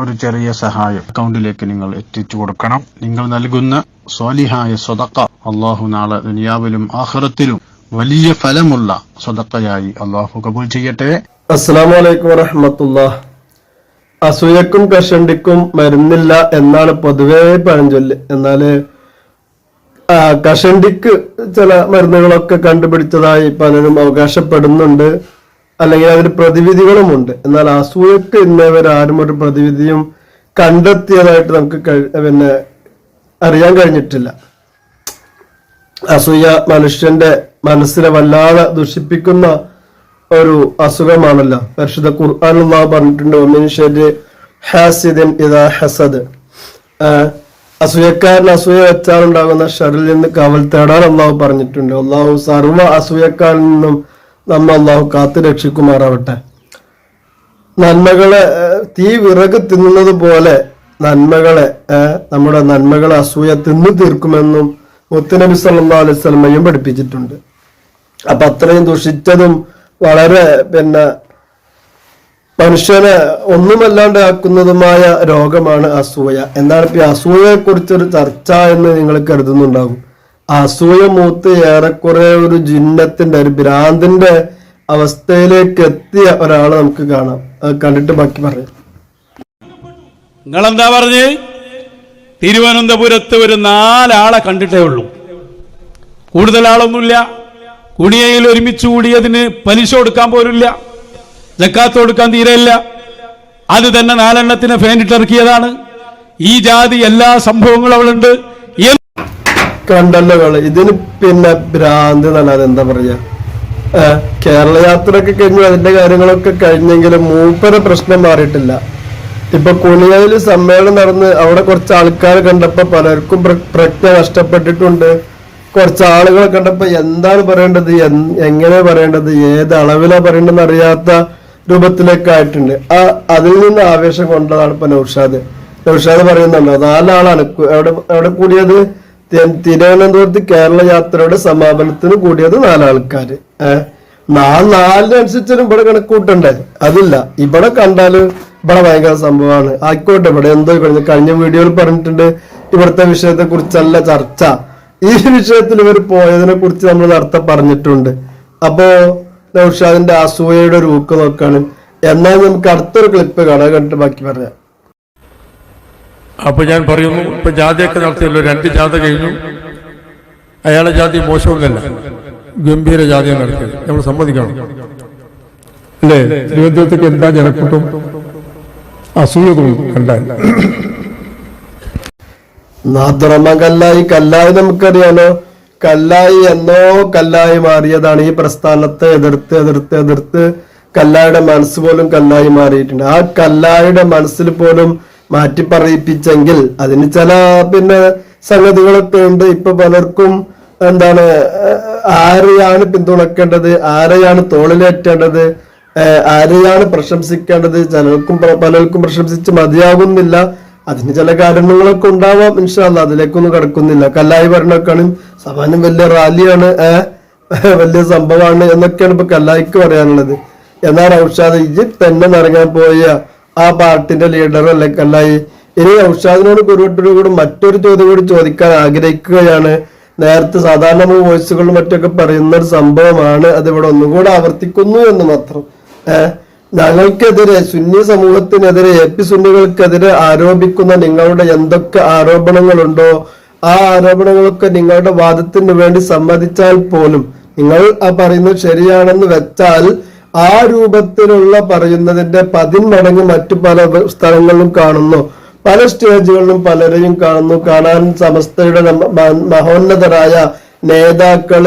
ഒരു ചെറിയ സഹായം അക്കൗണ്ടിലേക്ക് നിങ്ങൾ എത്തിച്ചു കൊടുക്കണം. നിങ്ങൾ നൽകുന്ന സ്വാലിഹായ സ്വതക്ക അള്ളാഹു നാളെ ദുനിയാവിലും ആഹ്റത്തിലും വലിയ ഫലമുള്ള സ്വതക്കയായി അള്ളാഹു കബൂൽ ചെയ്യട്ടെ. അസ്സലാമു അലൈക്കും വറഹമത്തുള്ള. അസൂയക്കും കഷണ്ടിക്കും മരുന്നില്ല എന്നാണ് പൊതുവേ പഴഞ്ചൊല്ല് എന്നാൽ കഷണ്ടിക്ക് ചില മരുന്നുകളൊക്കെ കണ്ടുപിടിച്ചതായി പലരും അവകാശപ്പെടുന്നുണ്ട്. അല്ലെങ്കിൽ അതിന് പ്രതിവിധികളുമുണ്ട്. എന്നാൽ അസൂയക്ക് ഇന്നവരാരും ഒരു പ്രതിവിധിയും കണ്ടെത്തിയതായിട്ട് നമുക്ക് പിന്നെ അറിയാൻ കഴിഞ്ഞിട്ടില്ല. അസൂയ മനുഷ്യന്റെ മനസ്സിനെ വല്ലാതെ ദുഷിപ്പിക്കുന്ന ഒരു അസുഖമാണല്ലോ. പരിശുദ്ധ ഖുർആൻ അള്ളാഹു പറഞ്ഞിട്ടുണ്ട് ഒന്നിനുശേരി ശരി ഹാസിദിൻ ഇതാ ഹസദ്. അസൂയക്കാരൻ അസൂയ വെച്ചാൽ ഉണ്ടാകുന്ന ഷറിൽ നിന്ന് കവൽ തേടാൻ അള്ളാഹു പറഞ്ഞിട്ടുണ്ട്. അള്ളാഹു സർവ അസൂയക്കാരിൽ നിന്നും നമ്മ അള്ളാഹു കാത്തു രക്ഷിക്കുമാറാവട്ടെ. നന്മകളെ തീ വിറക് തിന്നുന്നത് പോലെ നന്മകളെ നമ്മുടെ നന്മകളെ അസൂയ തിന്നു തീർക്കുമെന്നും മുത്തുനബി സല്ലാ അലൈഹി സ്വലമയും പഠിപ്പിച്ചിട്ടുണ്ട്. അപ്പൊ അത്രയും ദുഷിച്ചതും വളരെ പിന്നെ മനുഷ്യനെ ഒന്നുമല്ലാണ്ട് ആക്കുന്നതുമായ രോഗമാണ് അസൂയ. എന്താണ് ഇപ്പൊ അസൂയയെക്കുറിച്ചൊരു അസൂയയെ കുറിച്ചൊരു ചർച്ച എന്ന് നിങ്ങൾ കരുതുന്നുണ്ടാകും അസൂയ മൂത്ത് ഏറെക്കുറെ ഒരു ജിന്നത്തിന്റെ ഒരു ഭ്രാന്തിന്റെ അവസ്ഥയിലേക്ക് എത്തിയ ഒരാളെ നമുക്ക് കാണാം. അത് കണ്ടിട്ട് ബാക്കി പറയാം. നിങ്ങളെന്താ പറഞ്ഞ്? തിരുവനന്തപുരത്ത് ഒരു നാലാളെ കണ്ടിട്ടേ ഉള്ളൂ. കൂടുതൽ ആളൊന്നുമില്ല കുണിയയിൽ ഒരുമിച്ച് കൂടിയതിന് പലിശ കൊടുക്കാൻ പോലില്ല ജക്കാത്ത് കൊടുക്കാൻ തീരെയില്ല. അത് തന്നെ നാലെണ്ണത്തിന് ഫേനിട്ടിറക്കിയതാണ് ഈ ജാതി എല്ലാ സംഭവങ്ങളും അവളുണ്ട്. കണ്ടല്ലോ കൾ ഇതിന് പിന്നെ ഭ്രാന്ത് എന്നല്ലാതെ എന്താ പറയാ? കേരള യാത്രയൊക്കെ കഴിഞ്ഞു അതിന്റെ കാര്യങ്ങളൊക്കെ കഴിഞ്ഞെങ്കിലും മൂപ്പര പ്രശ്നം മാറിയിട്ടില്ല. ഇപ്പൊ കുണിയയിൽ സമ്മേളനം നടന്ന് അവിടെ കുറച്ച് ആൾക്കാരെ കണ്ടപ്പോ പലർക്കും പ്ര- പ്രജ്ഞ നഷ്ടപ്പെട്ടിട്ടുണ്ട്. കുറച്ച് ആളുകളെ കണ്ടപ്പോ എന്താണ് പറയേണ്ടത്? എങ്ങനെ പറയേണ്ടത്? ഏത് അളവിലാ പറയേണ്ടതെന്ന് അറിയാത്ത രൂപത്തിലേക്ക് ആയിട്ടുണ്ട്. ആ അതിൽ നിന്ന് ആവേശം കൊണ്ടതാണ് ഇപ്പൊ നൗഷാദ്. നൗഷാദ് പറയുന്നുണ്ടോ നാലാളാണ്. എവിടെ എവിടെ കൂടിയത്? തിരുവനന്തപുരത്ത് കേരള യാത്രയുടെ സമാപനത്തിന് കൂടിയത് നാലാൾക്കാര്. ഏഹ് നാ നാലിനനുസരിച്ചും ഇവിടെ കണക്കൂട്ടണ്ടേ? അതില്ല. ഇവിടെ കണ്ടാൽ ഇവിടെ ഭയങ്കര സംഭവമാണ്. ആയിക്കോട്ടെ ഇവിടെ എന്തോ കഴിഞ്ഞ കഴിഞ്ഞ വീഡിയോയിൽ പറഞ്ഞിട്ടുണ്ട്. ഇവിടുത്തെ വിഷയത്തെ കുറിച്ചല്ല ചർച്ച. ഈ വിഷയത്തിൽ ഇവർ പോയതിനെ കുറിച്ച് നമ്മൾ നേരത്തെ പറഞ്ഞിട്ടുണ്ട്. അപ്പോ നൗഷാദിന്റെ അസൂയയുടെ ഒരു ഊക്ക് നോക്കാണ്. എന്നാൽ നമുക്ക് അടുത്തൊരു ക്ലിപ്പ് കാണാൻ കണ്ടിട്ട് ബാക്കി പറയാം. അപ്പൊ ഞാൻ പറയുന്നു ഇപ്പൊ ജാതിയൊക്കെ നടത്തിയല്ലോ രണ്ട് ജാഥ കഴിഞ്ഞു. അയാളെ ജാതി മോശമൊന്നുമല്ല. ഗംഭീര ജാതിയാണ് നടത്തിയത്. നമ്മൾ സമ്മതിക്കണം. അല്ലേ? തിരുവനന്തപുരത്തേക്ക് എന്താ ജനക്കൂട്ടം? അസൂയ തോന്നും കണ്ടാൽ. നാദ്രമ കല്ലായി കല്ലായി നമുക്കറിയാലോ. കല്ലായി എന്നോ കല്ലായി മാറിയതാണ് ഈ പ്രസ്ഥാനത്തെ എതിർത്ത് എതിർത്ത് എതിർത്ത്. കല്ലായുടെ മനസ്സ് പോലും കല്ലായി മാറിയിട്ടുണ്ട്. ആ കല്ലായുടെ മനസ്സിൽ പോലും മാറ്റി പറയിപ്പിച്ചെങ്കിൽ അതിന് ചില പിന്നെ സംഗതികളൊക്കെ ഉണ്ട്. ഇപ്പൊ പലർക്കും എന്താണ് ആരെയാണ് പിന്തുണക്കേണ്ടത് ആരെയാണ് തോളിലേറ്റേണ്ടത് ആരെയാണ് പ്രശംസിക്കേണ്ടത് ചിലർക്കും പലർക്കും പ്രശംസിച്ച് മതിയാകുന്നില്ല. അതിന് ചില കാരണങ്ങളൊക്കെ ഉണ്ടാവാം ഇൻഷാല്ല അതിലേക്കൊന്നും കടക്കുന്നില്ല. കല്ലായി പറഞ്ഞൊക്കെയാണ് സമാനം വലിയ റാലിയാണ് വലിയ സംഭവമാണ് എന്നൊക്കെയാണ് ഇപ്പൊ കല്ലായിക്ക് പറയാനുള്ളത്. എന്നാൽ ഔഷാദ് ഇജ് തന്നെ നിറങ്ങാൻ പോയ ആ പാർട്ടിന്റെ ലീഡർ അല്ലെ? കല്ലായി ഇനി ഔഷാദിനോട് കൂടി മറ്റൊരു ചോദ്യം കൂടി ചോദിക്കാൻ ആഗ്രഹിക്കുകയാണ്. നേരത്തെ സാധാരണ വോയിസുകളും മറ്റൊക്കെ പറയുന്ന ഒരു സംഭവമാണ്. അതിവിടെ ഒന്നുകൂടെ ഒന്നും കൂടെ ആവർത്തിക്കുന്നു എന്ന് മാത്രം. ഏഹ് ഞങ്ങൾക്കെതിരെ സുന്നി സമൂഹത്തിനെതിരെ എ പി സുന്നികൾക്കെതിരെ ആരോപിക്കുന്ന നിങ്ങളുടെ എന്തൊക്കെ ആരോപണങ്ങളുണ്ടോ ആ ആരോപണങ്ങളൊക്കെ നിങ്ങളുടെ വാദത്തിന് വേണ്ടി സമ്മതിച്ചാൽ പോലും നിങ്ങൾ ആ പറയുന്നത് ശരിയാണെന്ന് വെച്ചാൽ ആ രൂപത്തിലുള്ള പറയുന്നതിന്റെ പതിന്മടങ്ങ് മറ്റു പല സ്ഥലങ്ങളിലും കാണുന്നു. പല സ്റ്റേജുകളിലും പലരെയും കാണുന്നു. കാണാൻ സമസ്തയുടെ മഹോന്നതരായ നേതാക്കൾ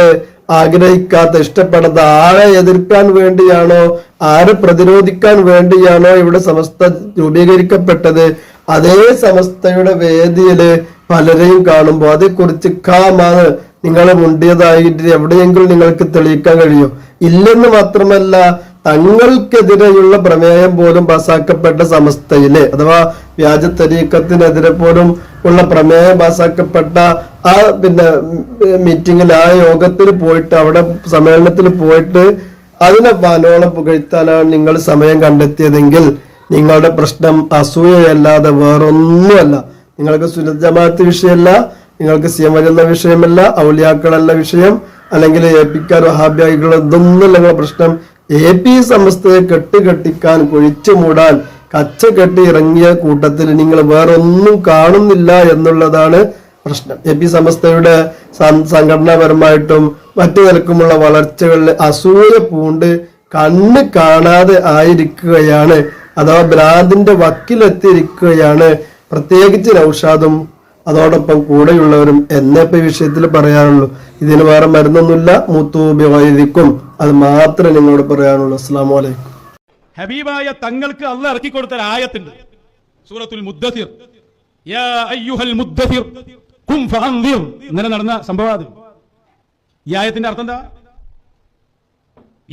ആഗ്രഹിക്കാത്ത ഇഷ്ടപ്പെടാത്ത ആരെ എതിർക്കാൻ വേണ്ടിയാണോ ആരെ പ്രതിരോധിക്കാൻ വേണ്ടിയാണോ ഇവിടെ സമസ്ത രൂപീകരിക്കപ്പെട്ടത് അതേ സമസ്തയുടെ വേദിയിൽ പലരെയും കാണുമ്പോൾ അതേക്കുറിച്ച് കാമാണ് നിങ്ങൾ മുണ്ടിയതായിട്ട് എവിടെയെങ്കിലും നിങ്ങൾക്ക് തെളിയിക്കാൻ കഴിയും. ഇല്ലെന്ന് മാത്രമല്ല തങ്ങൾക്കെതിരെയുള്ള പ്രമേയം പോലും പാസാക്കപ്പെട്ട സമസ്തയിലെ അഥവാ വ്യാജ തരീക്കത്തിനെതിരെ പോലും ഉള്ള പ്രമേയം പാസാക്കപ്പെട്ട ആ പിന്നെ മീറ്റിംഗിൽ ആ യോഗത്തിൽ പോയിട്ട് അവിടെ സമ്മേളനത്തിൽ പോയിട്ട് അതിനെ വാനോളം പുകഴ്ത്താനാണ് നിങ്ങൾ സമയം കണ്ടെത്തിയതെങ്കിൽ നിങ്ങളുടെ പ്രശ്നം അസൂയയല്ലാതെ വേറൊന്നുമല്ല. നിങ്ങൾക്ക് സുനത് ജമാഅത്ത് വിഷയമല്ല നിങ്ങൾക്ക് എം വരുന്ന വിഷയമല്ല ഔലിയാക്കളല്ല വിഷയം അല്ലെങ്കിൽ എ പിക്കാർ വഹാബിയായികൾ ഇതൊന്നും നിങ്ങളുടെ പ്രശ്നം. എ പി സമസ്തയെ കെട്ടുകെട്ടിക്കാൻ കുഴിച്ചു മൂടാൻ കച്ച കെട്ടി ഇറങ്ങിയ കൂട്ടത്തിൽ നിങ്ങൾ വേറൊന്നും കാണുന്നില്ല എന്നുള്ളതാണ് പ്രശ്നം. എ പി സമസ്തയുടെ സംഘടനാപരമായിട്ടും മറ്റു നിലക്കുമുള്ള വളർച്ചകളിൽ അസൂയ പൂണ്ട് കണ്ണ് കാണാതെ ആയിരിക്കുകയാണ്. അഥവാ ഭ്രാന്തിന്റെ വക്കിലെത്തിയിരിക്കുകയാണ്. പ്രത്യേകിച്ച് നൌഷാദും അതോടൊപ്പം കൂടെയുള്ളവരും എന്നെപ്പ വിഷയത്തിൽ പറയാനുള്ളൂ. ഇതിന് വേറെ മരുന്നൊന്നുമില്ല. മൂത്തൂബി വൈദിക്കും അത് മാത്രമേ നിങ്ങളോട് പറയാനുള്ളൂ. അസ്സാം വലൈക്കും ഹബീബായ തങ്ങൾക്ക് അല്ല ഇറക്കി കൊടുത്ത ആയത്തുണ്ട്. സൂറത്തുൽ മുദ്ദസിർ. യാ അയ്യുഹൽ മുദ്ദസിർ കും ഫഅൻദിർ. ഇന്നലെ നടന്ന സംഭവം ഈ ആയത്തിന്റെ അർത്ഥം എന്താ?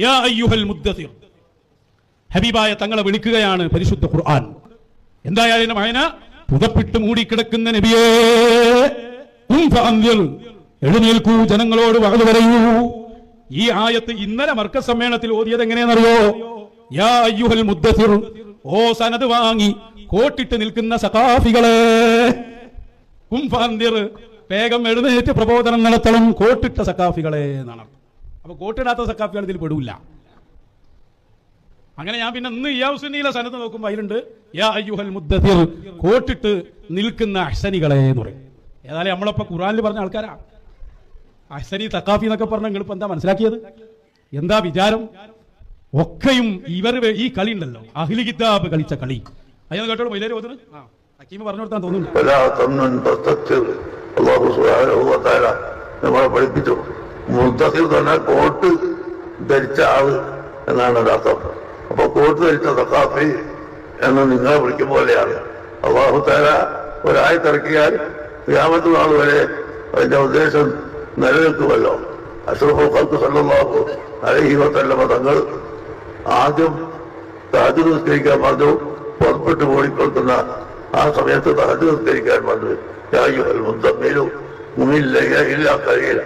യാ അയ്യുഹൽ മുദ്ദസിർ. ഹബീബായ തങ്ങളെ വിളിക്കുകയാണ് പരിശുദ്ധ ഖുർആൻ. എന്തായാലും ഇതിന്റെ വായന പുതപ്പിട്ട് മൂടിക്കിടക്കുന്ന നബിയേ എഴുന്നേൽക്കൂ ജനങ്ങളോട് വകതു പറയൂ. ഈ ആയത്ത് ഇന്നലെ മർക്ക സമ്മേളനത്തിൽ ഓതിയത് എങ്ങനെയാണെന്നറിയോ? യാ അയ്യുഹൽ മുദ്ദസിർ ഓ സനത് വാങ്ങി കോട്ടിട്ട് നിൽക്കുന്ന സഖാഫികളെ. കുംഫാന്തിർ വേഗം എഴുന്നേറ്റ് പ്രബോധനം നടത്തണം കോട്ടിട്ട സഖാഫികളെ എന്നാണ് അപ്പൊ കോട്ടിടാത്ത സഖാഫികൾ ഇതിൽ പെടൂല. അങ്ങനെ ഞാൻ പിന്നെ ഇന്ന് ഇയാസുന്നീലെ സനത്ത് നോക്കുമ്പോൾ അതിലുണ്ട് യാ അയ്യുഹൽ കോട്ടിട്ട് നിൽക്കുന്ന അഹ്സനികളെ എന്ന് പറയും. ഏതായാലും നമ്മളപ്പോൾ ഖുറാനിൽ പറഞ്ഞ ആൾക്കാരാ. അഹ്സനി തക്കാഫി എന്നൊക്കെ പറഞ്ഞ നിങ്ങളിപ്പോൾ എന്താ മനസ്സിലാക്കിയത്? എന്താ വിചാരം? ഒക്കെയും ഇവർ ഈ കളി ഉണ്ടല്ലോ അഹിലി കിതാബ് കളിച്ച കളി. അയ്യാ കേട്ടോ മൈലേര് ഓതുന്നു ആ ഹക്കീമ് പറഞ്ഞു കൊടുത്താൻ തോന്നുന്നു പഠിപ്പിച്ചു. കോട്ട് ധരിച്ച ആൾ എന്നാണ് അർത്ഥം അപ്പൊ കോട്ട് ധരിച്ച സഖാഫി എന്ന് നിങ്ങളെ വിളിക്കും പോലെയാണ്. അള്ളാഹു താര ഒരായത്തിറക്കിയാൽ ഗ്രാമത്തിൽ നാൾ വരെ അതിന്റെ ഉദ്ദേശം നിലനിൽക്കുമല്ലോ. അഷ്റഫുൽ സല്ലാഹു സല്ലല്ലാഹു മതങ്ങൾ ആദ്യം താജ് നിസ്കരിക്കാൻ പറഞ്ഞു പുറപ്പെട്ട് ഓടിക്കൊടുക്കുന്ന ആ സമയത്ത് താജ് നിസ്കരിക്കാൻ പറഞ്ഞു. യായുഹൽ മുന്തമ്മയിലും മുന്നില്ല ഇല്ല കഴിയില്ല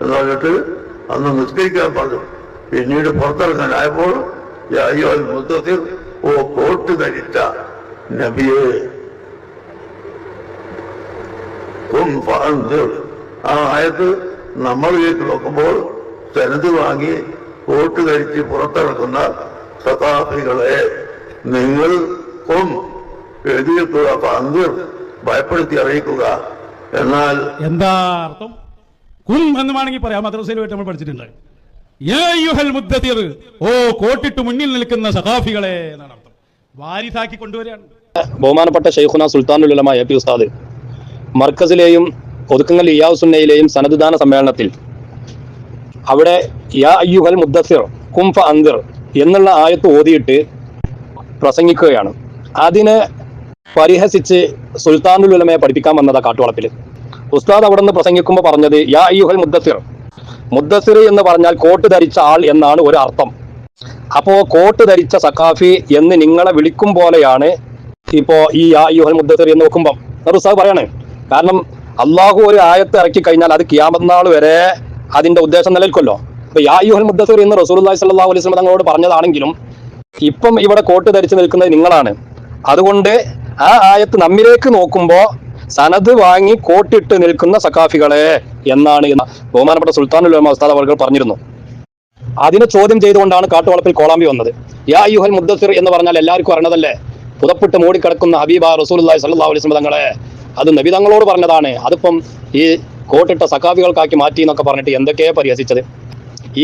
എന്ന് പറഞ്ഞിട്ട് അന്ന് നിസ്കരിക്കാൻ പറഞ്ഞു. പിന്നീട് പുറത്തിറങ്ങാനായപ്പോൾ മുദ്ദത്തിൽ ഓ കോട്ട് ധരിച്ച നബിയെ. ആ ആയത്ത് നമ്മളിലേക്ക് നോക്കുമ്പോൾ സനത് വാങ്ങി കോട്ട് ധരിച്ച് പുറത്തിറക്കുന്ന സതാഫികളെ നിങ്ങൾ കും എഴുതിയിട്ടുള്ള പങ്ക് ഭയപ്പെടുത്തി അറിയിക്കുക. എന്നാൽ എന്താ അർത്ഥം? കും എന്ന് വേണമെങ്കിൽ പറയാം. പോയിട്ട് നമ്മൾ പഠിച്ചിട്ടുണ്ട്. ഓ കോട്ടിട്ട് മുന്നിൽ നിൽക്കുന്ന സഖാഫികളെ എന്നാണ് അർത്ഥം വാരിസാക്കി കൊണ്ടുവരികയാണ്. ബഹുമാനപ്പെട്ട ഷെയ്ഖുന സുൽത്താനുൽ ഉലമ എ പി ഉസ്താദ് മർക്കസിലെയും ഒതുക്കങ്ങൾ ഇയാസുന്നയിലെയും സനദ്ദാന സമ്മേളനത്തിൽ അവിടെ യാ അയ്യുഹൽ മുദ്ദസിർ കുംഫ അന്തിർ എന്നുള്ള ആയത്ത് ഓതിയിട്ട് പ്രസംഗിക്കുകയാണ്. അതിനെ പരിഹസിച്ച് സുൽത്താനുൽ ഉലമയെ പഠിപ്പിക്കാൻ വന്നതാ കാട്ടുവളപ്പിൽ ഉസ്താദ് അവിടെ നിന്ന് പ്രസംഗിക്കുമ്പോൾ പറഞ്ഞത് യാ അയ്യുഹൽ മുദ്ദസിർ മുദ്ദസിർ എന്ന് പറഞ്ഞാൽ കോട്ട് ധരിച്ച ആൾ എന്നാണ് ഒരു അർത്ഥം അപ്പോ കോട്ട് ധരിച്ച സഖാഫി എന്ന് നിങ്ങളെ വിളിക്കും പോലെയാണ് ഇപ്പോ ഈ ആ യുഹൽ മുദ്ദസിർ എന്ന് നോക്കുമ്പം ഉസ്താദ് പറയണേ. കാരണം അള്ളാഹു ഒരു ആയത്ത് ഇറക്കി കഴിഞ്ഞാൽ അത് കിയാമത്നാൾ വരെ അതിന്റെ ഉദ്ദേശം നിലനിൽക്കുമല്ലോ. അപ്പൊ യാ യുഹൽ മുദ്ദസിർ എന്ന് റസൂലി സ്വല്ലല്ലാഹു അലൈഹി വസല്ലം തങ്ങളോട് പറഞ്ഞതാണെങ്കിലും ഇപ്പം ഇവിടെ കോട്ട് ധരിച്ചു നിൽക്കുന്നത് നിങ്ങളാണ്. അതുകൊണ്ട് ആ ആയത്ത് നമ്മിലേക്ക് നോക്കുമ്പോ സനത് വാങ്ങി കോട്ടിട്ട് നിൽക്കുന്ന സഖാഫികളെ എന്നാണ് എന്ന് ബഹുമാനപ്പെട്ട സുൽത്താനുൽ ഉസ്താദ് അവർ പറഞ്ഞിരുന്നു. അതിനെ ചോദ്യം ചെയ്തുകൊണ്ടാണ് കാട്ടുവളപ്പിൽ കോളാമ്പി വന്നത്. യാ യുഹൽ മുദ്ദസിർ എന്ന് പറഞ്ഞാൽ എല്ലാവർക്കും അറിഞ്ഞതല്ലേ? പുതപ്പിട്ട് മൂടിക്കിടക്കുന്ന ഹബീബ റസൂലുള്ളാഹി സ്വല്ലല്ലാഹു അലൈഹി തങ്ങളെ. അത് നബി തങ്ങളോട് പറഞ്ഞതാണ്. അതിപ്പം ഈ കോട്ടിട്ട സഖാഫികൾക്കാക്കി മാറ്റി എന്നൊക്കെ പറഞ്ഞിട്ട് എന്തൊക്കെയാ പരിഹസിച്ചത്?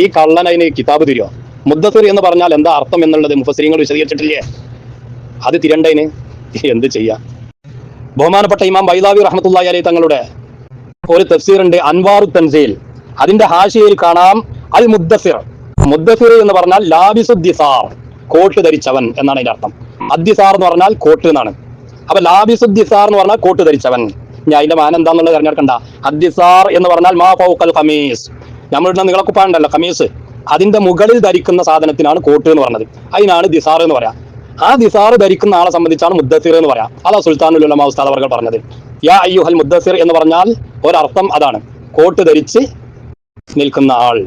ഈ കള്ളൻ അതിന് കിതാബ് തിരിയോ? മുദ്ദസിർ എന്ന് പറഞ്ഞാൽ എന്താ അർത്ഥം എന്നുള്ളത് മുഫസിരിങ്ങൾ വിശദീകരിച്ചിട്ടില്ലേ? അത് തിരണ്ടതിന് എന്ത് ചെയ്യാ? ബഹുമാനപ്പെട്ട ഇമാം ബൈദാവി റഹ്മത്തുള്ളാഹി അലി തങ്ങളുടെ ഒരു തഫ്സീറുണ്ട് അൻവാറു തൻസീൽ. അതിന്റെ ഹാഷിയയിൽ കാണാം അൽ മുദ്ദഫിർ മുദ്ദഫിർ എന്ന് പറഞ്ഞാൽ ലാബിസുദ്ദിസാർ കോട്ട് ധരിച്ചവൻ എന്നാണ് അതിന്റെ അർത്ഥം. അദ്ദിസാർ എന്ന് പറഞ്ഞാൽ കോട്ട് എന്നാണ്. അപ്പൊ ലാബിസുദ്ദിസാർ എന്ന് പറഞ്ഞാൽ കോട്ട് ധരിച്ചവൻ. ഞാൻ അതിന്റെ മാനം എന്താന്നുള്ളത് തിരഞ്ഞെടുക്കണ്ട അദ്ദിസാർ എന്ന് പറഞ്ഞാൽ മാ ഫൗക്കൽ ഖമീസ്. നമ്മളിടുന്ന നീളക്കുപ്പാണ്ടല്ലോ ഖമീസ്. അതിന്റെ മുകളിൽ ധരിക്കുന്ന സാധനത്തിനാണ് കോട്ട് എന്ന് പറഞ്ഞത്. അതിനാണ് ദിസാർ എന്ന് പറയാം. ആ ദിസാർ ധരിക്കുന്ന ആളെ സംബന്ധിച്ചാണ് മുദ്ദസിർ എന്ന് പറയാം. അതാ സുൽത്താനുൽ ഉലമ ഉസ്താദ് അവർ പറഞ്ഞത്. യാ അയ്യുഹൽ മുദ്ദസിർ എന്ന് പറഞ്ഞാൽ ഒരർത്ഥം അതാണ്. കോട്ട് ധരിച്ച് നിൽക്കുന്ന ആൾ.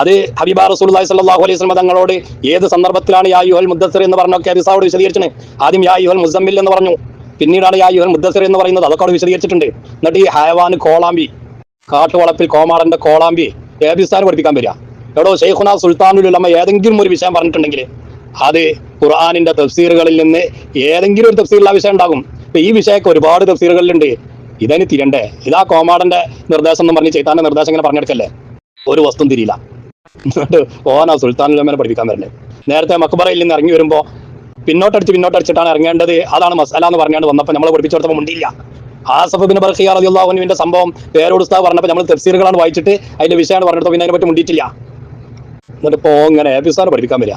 അത് ഹബീബ റസൂലുള്ളാഹി സ്വല്ലല്ലാഹു അലൈഹി വസല്ലം തങ്ങളോട് ഏത് സന്ദർഭത്തിലാണ് യാ യുഹൽ മുദ്ദസിർ എന്ന് പറഞ്ഞൊക്കെ അരിസാവോട് വിശദീകരിച്ചത്? ആദ്യം യാ യുഹൽ മുസമ്മിൽ എന്ന് പറഞ്ഞു. പിന്നീടാണ് യാ യുഹൽ മുദ്ദസിർ എന്ന് പറയുന്നത്. അതൊക്കെ അവിടെ വിശദീകരിച്ചിട്ടുണ്ട്. എന്നിട്ട് ഈ ഹയവാൻ കോളാമ്പി കാട്ടുവളപ്പിൽ കോമാടന്റെ കോളാമ്പി ഏബിസ്ഥാൻ പഠിപ്പിക്കാൻ വരിക. എടോ ഷെയ്ഖുന സുൽത്താനുൽ ഉലമ ഏതെങ്കിലും ഒരു വിഷയം പറഞ്ഞിട്ടുണ്ടെങ്കിൽ അത് ഖുർആാനിന്റെ തഫ്സീറുകളിൽ നിന്ന് ഏതെങ്കിലും ഒരു തഫ്സീറിൽ ആ വിഷയം ഉണ്ടാകും. ഇപ്പൊ ഈ വിഷയമൊക്കെ ഒരുപാട് തഫ്സീറുകളിലുണ്ട്. ഇതന്നെ തിരണ്ടേ. ഇതാ കോമാടന്റെ നിർദ്ദേശം എന്ന് പറഞ്ഞ് ചൈത്താന്റെ നിർദ്ദേശം ഇങ്ങനെ പറഞ്ഞെടുക്കല്ലേ ഒരു വസ്തു തിരിയില്ല. എന്നിട്ട് ഓനാ സുൽത്താനുലമനെ പഠിപ്പിക്കാൻ വരണ്ടേ? നേരത്തെ മക്ബറയിൽ നിന്ന് ഇറങ്ങി വരുമ്പോ പിന്നോട്ടടിച്ച് പിന്നോട്ടടിച്ചിട്ടാണ് ഇറങ്ങേണ്ടത്. അതാണ് മസാല എന്ന് പറഞ്ഞാണ്ട് വന്നപ്പോൾ നമ്മളെ പഠിപ്പിച്ചു മുണ്ടിയില്ല. ആസഫ് ബിൻ ബർഖിയ റളിയല്ലാഹുവിന്റെ സംഭവം പേരോട് ഉസ്താദ് പറഞ്ഞപ്പോൾ നമ്മൾ തഫ്സീറുകളാണ് വായിച്ചിട്ട് അതിന്റെ വിഷയമാണ് പറഞ്ഞിട്ട് പിന്നെ അതിനെ പറ്റി മുണ്ടിയിട്ടില്ല. എന്നിട്ട് ഇപ്പോ ഇങ്ങനെ ഏബിസാണ് പഠിപ്പിക്കാൻ വരിക.